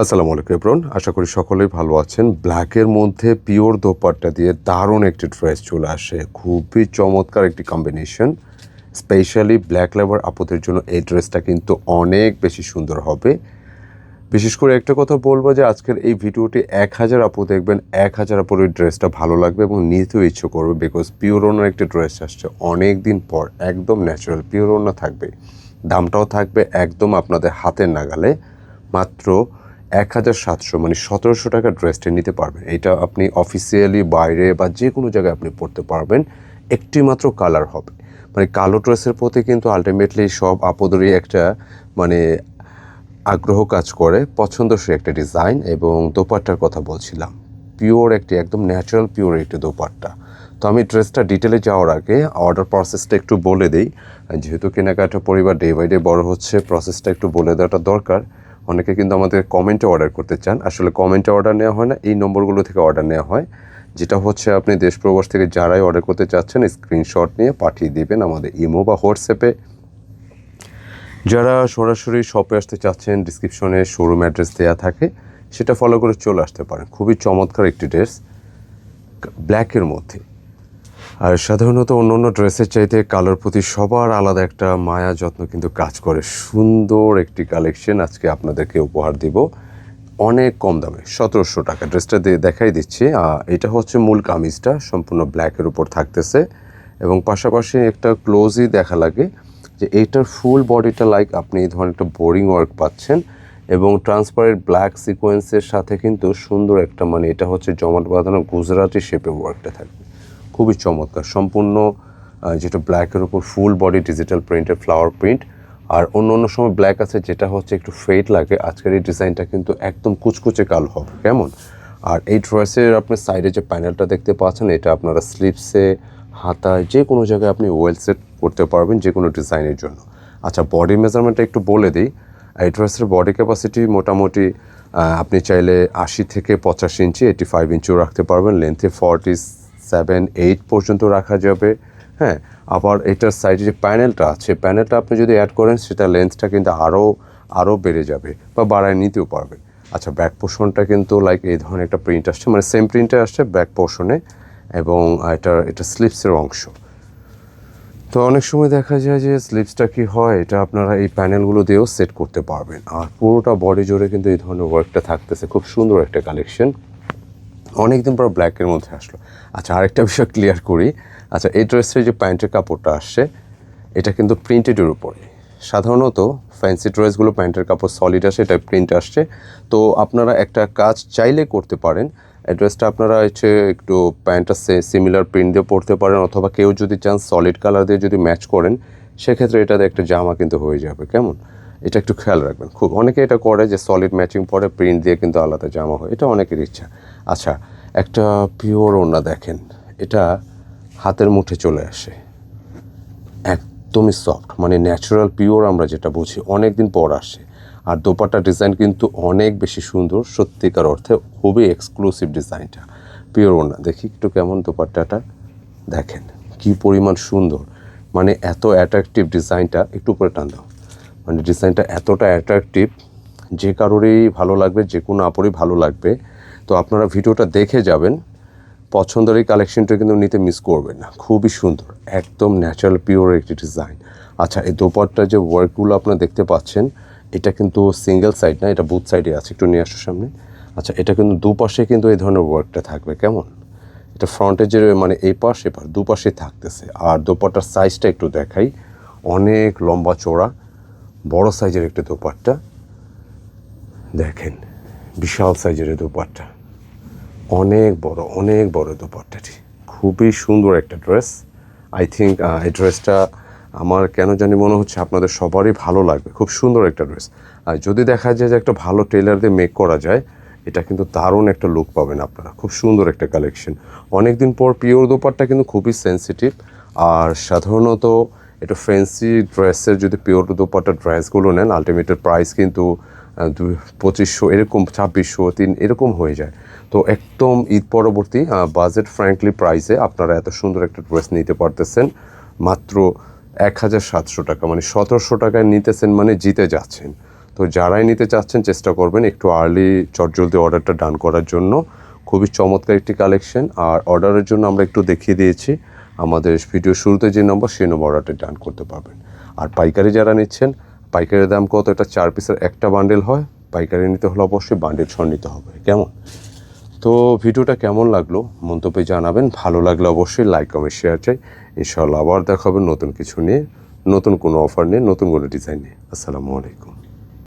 আসসালামু আলাইকুম এব্রন আশা করি সকলেই ভালো আছেন। ব্ল্যাকের মধ্যে পিওর দোপাট্টা দিয়ে দারুণ একটি ড্রেস চলে আসে। খুবই চমৎকার একটি কম্বিনেশন স্পেশালি ব্ল্যাক লেবার আপুদের জন্য এই ড্রেসটা কিন্তু অনেক বেশি সুন্দর হবে। বিশেষ করে একটা কথা বলব যে আজকের এই ভিডিওটি এক হাজার আপু দেখবেন, এক হাজার আপুর এই ড্রেসটা ভালো লাগবে এবং নিতেও ইচ্ছে করবে বিকজ পিওর ওনার একটি ড্রেস আসছে অনেক দিন পর, একদম ন্যাচারাল পিওর ওনা থাকবে। দামটাও থাকবে একদম আপনাদের হাতের নাগালে। মাত্র এক হাজার সাতশো মানে সতেরোশো টাকা ড্রেসটা নিতে পারবেন। এটা আপনি অফিসিয়ালি বাইরে বা যে কোনো জায়গায় আপনি পড়তে পারবেন। একটি মাত্র কালার হবে। মানে কালো ড্রেসের প্রতি কিন্তু আলটিমেটলি সব আপদেরই একটা মানে আগ্রহ কাজ করে, পছন্দসই একটা ডিজাইন এবং দোপাট্টার কথা বলছিলাম। পিওর একটি, একদম ন্যাচারাল পিওর একটি দোপাট্টা। তো আমি ড্রেসটা ডিটেলে যাওয়ার আগে অর্ডার প্রসেসটা একটু বলে দিই। যেহেতু কেনাকাটা পরিবার ডে বাই ডে বড় হচ্ছে প্রসেসটা একটু বলে দেওয়াটা দরকার। অনেকে কিন্তু আমাদের কমেন্টে অর্ডার করতে চান। আসলে কমেন্টে অর্ডার নেওয়া হয় না, এই নম্বরগুলো থেকে অর্ডার নেওয়া হয়। যেটা হচ্ছে আপনি দেশ প্রবাস থেকে যারাই অর্ডার করতে চাচ্ছেন স্ক্রিনশট নিয়ে পাঠিয়ে দেবেন আমাদের ইমো বা হোয়াটসঅ্যাপে যারা সরাসরি শপে আসতে চাচ্ছেন ডিসক্রিপশনে শোরুম অ্যাড্রেস দেওয়া থাকে, সেটা ফলো করে চলে আসতে পারেন। খুবই চমৎকার একটি ড্রেস ব্ল্যাকের মধ্যে। আর সাধারণত অন্য অন্য ড্রেসের চাইতে কালোর প্রতি সবার আলাদা একটা মায়া যত্ন কিন্তু কাজ করে। সুন্দর একটি কালেকশন আজকে আপনাদেরকে উপহার দিব। অনেক কম দামে, সতেরোশো টাকা। ড্রেসটা দিয়ে দেখাই দিচ্ছি। এটা হচ্ছে মূল কামিজটা, সম্পূর্ণ ব্ল্যাকের উপর থাকতেছে। এবং পাশাপাশি একটা ক্লোজই দেখা লাগে যে এইটার ফুল বডিটা লাইক আপনি এই ধরনের একটা বোরিং ওয়ার্ক পাচ্ছেন। এবং ট্রান্সপারেন্ট ব্ল্যাক সিকোয়েন্সের সাথে কিন্তু সুন্দর একটা মানে এটা হচ্ছে জমাট বাঁধানো গুজরাটি শেপে ওয়ার্কটা থাকবে। খুবই চমৎকার। সম্পূর্ণ যেটা ব্ল্যাকের ওপর ফুল বডি ডিজিটাল প্রিন্টের ফ্লাওয়ার প্রিন্ট আর অন্য অন্য সময় ব্ল্যাক আছে, যেটা হচ্ছে একটু ফেড লাগে। আজকের এই ডিজাইনটা কিন্তু একদম কুচকুচে কালো হবে, কেমন? আর এই ড্রেসের আপনি সাইডে যে প্যানেলটা দেখতে পাচ্ছেন, এটা আপনারা স্লিপসে হাতায় যে কোনো জায়গায় আপনি ওয়েল সেট করতে পারবেন যে কোনো ডিজাইনের জন্য। আচ্ছা বডি মেজারমেন্টটা একটু বলে দিই। এই ড্রেসের বডি ক্যাপাসিটি মোটামুটি আপনি চাইলে আশি থেকে পঁচাশি ইঞ্চি এইটি ফাইভ ইঞ্চিও রাখতে পারবেন। লেন্থে ফর্টি সেভেন এইট পর্যন্ত রাখা যাবে। হ্যাঁ আবার এটার সাইডে যে প্যানেলটা আছে প্যানেলটা আপনি যদি অ্যাড করেন, সেটা লেন্থটা কিন্তু আরও আরও বেড়ে যাবে বা বাড়ায় নিতেও পারবে। আচ্ছা ব্যাক পোর্শনটা কিন্তু লাইক এই ধরনের একটা প্রিন্ট আসছে মানে সেম প্রিন্টে আসছে ব্যাক পোর্শনে এবং এটা এটা স্লিপসের অংশ। তো অনেক সময় দেখা যায় যে স্লিপসটা কি হয়, এটা আপনারা এই প্যানেলগুলো দিয়েও সেট করতে পারবেন। আর পুরোটা বডি জুড়ে কিন্তু এই ধরনের ওয়ার্কটা থাকতেছে। খুব সুন্দর একটা কালেকশন অনেকদিন পর ব্ল্যাকের মধ্যে আসলো। আচ্ছা আরেকটা বিষয় ক্লিয়ার করি। আচ্ছা এই ড্রেসের যে প্যান্টের কাপড়টা আসছে, এটা কিন্তু প্রিন্টেডের উপরে। সাধারণত ফ্যান্সি ড্রেসগুলো প্যান্টের কাপড় সলিড আসে, এটা প্রিন্ট আসছে। তো আপনারা একটা কাজ চাইলে করতে পারেন। এই ড্রেসটা আপনারা হচ্ছে একটু প্যান্টটা সিমিলার প্রিন্ট দিয়ে পরতে পারেন, অথবা কেউ যদি চান সলিড কালার দিয়ে যদি ম্যাচ করেন, সেক্ষেত্রে এটাতে একটা জামা কিন্তু হয়ে যাবে, কেমন? এটা একটু খেয়াল রাখবেন। খুব অনেকে এটা করে যে সলিড ম্যাচিং পরে প্রিন্ট দিয়ে কিন্তু আলাদা জামা হয়। এটা অনেকের ইচ্ছা। আচ্ছা একটা পিওর ওড়না দেখেন। এটা হাতের মুঠে চলে আসে। একদমই সফট মানে ন্যাচারাল পিওর আমরা যেটা বুঝি অনেক দিন পর আসে। আর দোপাট্টা ডিজাইন কিন্তু অনেক বেশি সুন্দর, সত্যিকার অর্থে খুবই এক্সক্লুসিভ ডিজাইনটা পিওর ওনা দেখি একটু কেমন দোপাট্টাটা দেখেন। কি পরিমাণ সুন্দর। মানে এত অ্যাট্রাকটিভ ডিজাইনটা একটু উপরে টান দাও। মানে ডিজাইনটা এতটা অ্যাট্রাকটিভ যে কারোরই ভালো লাগবে, যে কোনো আপরই ভালো লাগবে। তো আপনারা ভিডিওটা দেখে যাবেন। পছন্দের এই কালেকশনটা কিন্তু নিতে মিস করবেন না। খুবই সুন্দর, একদম ন্যাচারাল পিওর একটি ডিজাইন আচ্ছা এই দোপাট্টার যে ওয়ার্কগুলো আপনারা দেখতে পাচ্ছেন, এটা কিন্তু সিঙ্গেল সাইড না, এটা বুথ সাইডে আছে। একটু নিয়ে আসো সামনে। আচ্ছা এটা কিন্তু দুপাশে কিন্তু এই ধরনের ওয়ার্কটা থাকবে, কেমন? এটা ফ্রন্টে যে মানে এই পাশ এ পাশ দুপাশে থাকতেছে। আর দোপাট্টার সাইজটা একটু দেখাই। অনেক লম্বা চওড়া। বড় সাইজের একটা দোপাট্টা। দেখেন, বিশাল সাইজের দোপাট্টা। অনেক বড় অনেক বড় দোপাট্টাটি। খুবই সুন্দর একটা ড্রেস। আই থিঙ্ক এই ড্রেসটা আমার কেন জানি মনে হচ্ছে আপনাদের সবারই ভালো লাগবে। খুব সুন্দর একটা ড্রেস। আর যদি দেখা যায় যে একটা ভালো টেলার দিয়ে মেক করা যায়, এটা কিন্তু দারুণ একটা লুক পাবেন আপনারা। খুব সুন্দর একটা কালেকশন অনেক দিন পর পিওর দোপাট্টা কিন্তু খুবই সেন্সিটিভ আর সাধারণত এটা ফ্যান্সি ড্রেসের যদি পিওর দোপাট্টা ড্রেসগুলো নেন আলটিমেটের প্রাইস কিন্তু দুই পঁচিশশো, এরকম ছাব্বিশশো, তিন, এরকম হয়ে যায়। তো একদম ঈদ পরবর্তী বাজেট ফ্র্যাঙ্কলি প্রাইসে আপনারা এত সুন্দর একটা ড্রেস নিতে পারতেছেন, মাত্র এক হাজার সাতশো টাকা। মানে সতেরোশো টাকায় নিতেছেন মানে জিতে যাচ্ছেন। তো যারাই নিতে চাচ্ছেন, চেষ্টা করবেন একটু আর্লি চটজলদি অর্ডারটা ডান করার জন্য। খুবই চমৎকার একটি কালেকশন আর অর্ডারের জন্য আমরা একটু দেখিয়ে দিয়েছি। আমাদের ভিডিও শুরুতে যে নম্বর সেই নম্বর অর্ডারটা ডান করতে পারবেন। আর পাইকারি যারা নিচ্ছেন পাইকারির দাম কত? এটা চার পিসের একটা বান্ডেল হয়। পাইকারি নিতে হলে অবশ্যই বান্ডেল সহ নিতে হবে। কেমন? তো ভিডিওটা কেমন লাগল মন্তব্যে জানাবেন। ভালো লাগলে অবশ্যই লাইক কমেন্ট শেয়ার চাই। ইনশাল্লাহ আবার দেখা হবে নতুন কিছু নিয়ে, নতুন কোনো অফার নিয়ে, নতুন কোনো ডিজাইন নিয়ে। আসসালামু আলাইকুম।